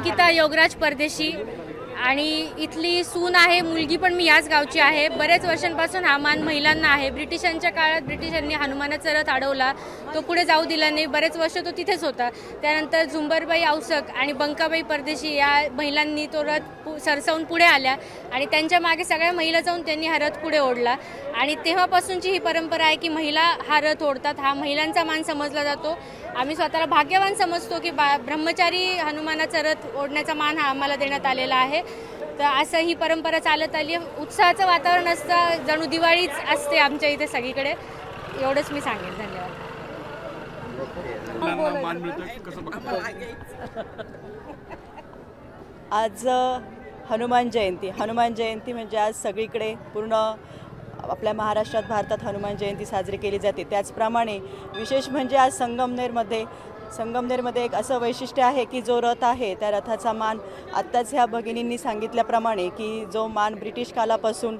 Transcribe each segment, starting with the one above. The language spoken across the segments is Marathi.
निकिता योगराज परदेशी. आणि इथली सून आहे मुलगी पण मी याच गावची आहे. बरेच वर्षांपासून हा मान महिलांना आहे. ब्रिटिशांच्या काळात ब्रिटिशांनी हनुमानाचा रथ अडवला. तो पुढे जाऊ दिला नाही. बरेच वर्ष तो तिथेच होता. त्यानंतर झुंबरबाई औसक आणि बंकाबाई परदेशी या महिलांनी तो रथ पु सरसावून पुढे आल्या आणि त्यांच्या मागे सगळ्या महिला जाऊन त्यांनी हा रथ पुढे ओढला. आणि तेव्हापासूनची ही परंपरा आहे की महिला हा रथ ओढतात. हा महिलांचा मान समजला जातो. आम्ही स्वतःला भाग्यवान समजतो की बा ब्रह्मचारी हनुमानाचा रथ ओढण्याचा मान हा आम्हाला देण्यात आलेला आहे. तर असं ही परंपरा चालत आली आहे. उत्साहाचं वातावरण असतं. जणू दिवाळीच असते आमच्या इथे सगळीकडे. एवढंच मी सांगेन. धन्यवाद. मान मिळतोय कसं आज हनुमान जयंती. हनुमान जयंती म्हणजे आज सगळीकडे पूर्ण आपल्या महाराष्ट्रात भारतात हनुमान जयंती साजरी केली जाते. त्याचप्रमाणे विशेष म्हणजे आज संगमनेरमध्ये संगमनेरमध्ये एक असं वैशिष्ट्य आहे की जो रथ आहे त्या रथाचा मान आत्ताच ह्या भगिनींनी सांगितल्याप्रमाणे की जो मान ब्रिटिश कालापासून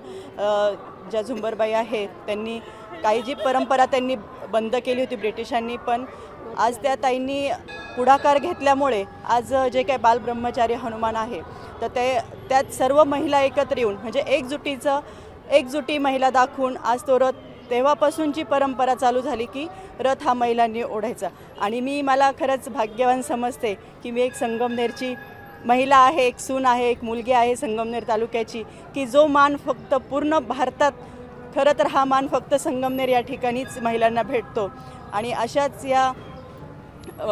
ज्या झुंबरबाई आहे त्यांनी काही जी परंपरा त्यांनी बंद केली होती ब्रिटिशांनी पण आज त्या ताईंनी पुढाकार घेतल्यामुळे आज जे काही बालब्रह्मचारी हनुमान आहे तर ते त्यात सर्व महिला एकत्र येऊन म्हणजे एकजुटीचं एकजुटी महिला दाखवून आज तो रथ तेव्हापासूनची परंपरा चालू झाली की रथ हा महिलांनी ओढायचा. आणि मी मला खरंच भाग्यवान समजते की मी एक संगमनेरची महिला आहे एक सून आहे एक मुलगी आहे संगमनेर तालुक्याची की जो मान फक्त पूर्ण भारतात खरं तर हा मान फक्त संगमनेर या ठिकाणीच महिलांना भेटतो. आणि अशाच या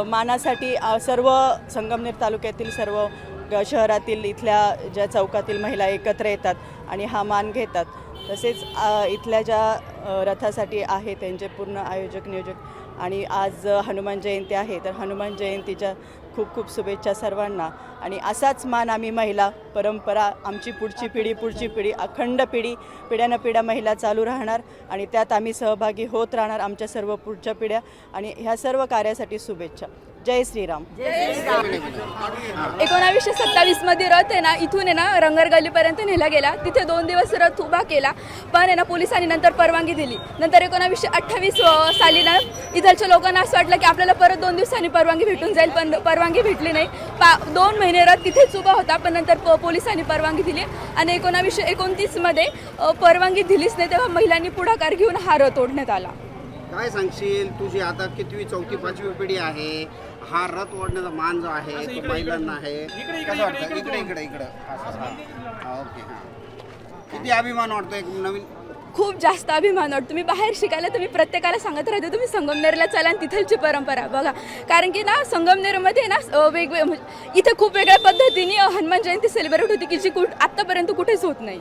मानासाठी सर्व संगमनेर तालुक्यातील सर्व ग- शहरातील इथल्या ज्या चौकातील महिला एकत्र येतात आणि हा मान घेतात. तसेच इथल्या ज्या रथासाठी आहे त्यांचे पूर्ण आयोजक नियोजक आणि आज हनुमान जयंती आहे तर हनुमान जयंतीच्या खूप खूप शुभेच्छा सर्वांना. आणि असाच मान आम्ही महिला परंपरा आमची पुढची पिढी पुढची पिढी अखंड पिढी पिढ्यानं पिढ्या महिला चालू राहणार आणि त्यात आम्ही सहभागी होत राहणार आमच्या सर्व पुढच्या पिढ्या. आणि ह्या सर्व कार्यासाठी शुभेच्छा. जय श्रीराम. एकोणावीसशे सत्तावीसमध्ये रथ आहे ना इथून आहे ना रंगरगलीपर्यंत नेला गेला. तिथे दोन दिवस रथ उभा केला पण आहे ना पोलिसांनी नंतर परवानगी दिली. नंतर एकोणावीसशे अठ्ठावीस साली ना इथलच्या लोकांना असं वाटलं की आपल्याला परत दोन दिवसांनी परवानगी भेटून जाईल पण परवानगी भेटली नाही. पा दोन महिने रथ तिथेच उभा होता पण नंतर प पोलिसांनी परवानगी दिली. आणि एकोणावीसशे एकोणतीसमध्ये अ, परवानगी दिलीच नाही तेव्हा महिलांनी पुढाकार घेऊन हा रथ ओढण्यात आला. काय सांगशील? तुझी आता कितवी चौथी पाचवी पिढी आहे. हा रथ ओढण्याचा मान जो आहे तो महिलांना आहे. कसं वाटतं इकडे इकडे इकडे असं, हा. हा, ओके हा. किती अभिमान वाटतो एक नवीन? खूप जास्त अभिमान वाटतो. तुम्ही बाहेर शिकायला तुम्ही प्रत्येकाला सांगत राहते. तुम्ही संगमनेरला चला आणि तिथलची परंपरा बघा. कारण की ना संगमनेरमध्ये ना वेगवेगळे इथे खूप वेगळ्या पद्धतीने अ, हनुमान जयंती सेलिब्रेट होती की जी कुठ आत्तापर्यंत कुठेच होत नाही.